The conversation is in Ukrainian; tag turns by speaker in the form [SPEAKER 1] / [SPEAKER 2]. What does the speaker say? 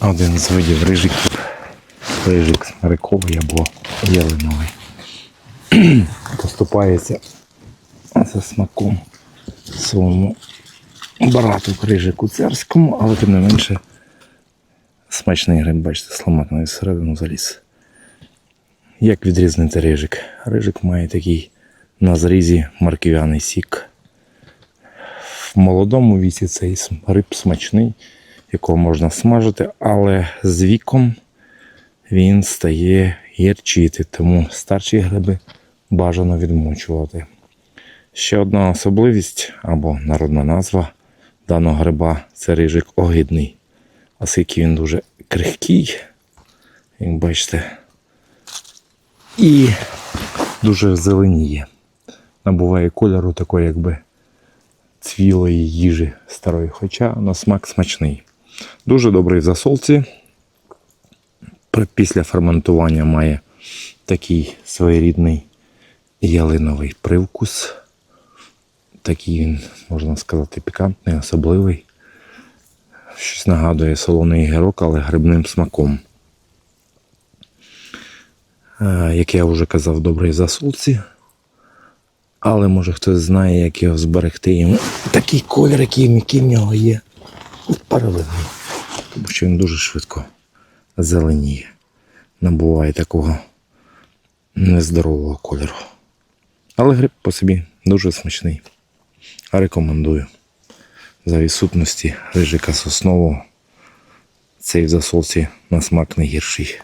[SPEAKER 1] один з видів рижиків. Рижик смириковий або ялиновий. Поступається за смаком своєму брату крижику царському, але тим не менше смачний гриб, бачите, сламак навіть всередину заліз. Як відрізнити рижик? Рижик має такий на зрізі марків'яний сік. В молодому віці цей гриб смачний, якого можна смажити, але з віком він стає гірчити, тому старші гриби бажано відмочувати. Ще одна особливість або народна назва даного гриба це рижик огидний. Оскільки він дуже крихкий, як бачите, і дуже зеленіє. Набуває кольору такої, якби цвілої їжі старої, хоча на смак смачний. Дуже добрий в засолці. Після ферментування має такий своєрідний ялиновий привкус. Такий він, можна сказати, пікантний, особливий. Щось нагадує солоний гірок, але грибним смаком. Е, Як я вже казав, добрий в засолці. Але може хтось знає, як його зберегти йому. Такий колір, який, в нього є. Паралельний. Тому що він дуже швидко зеленіє. Набуває такого нездорового кольору. Але гриб по собі дуже смачний. Рекомендую. За відсутності рижика соснового цей в засолці на смак не гірший.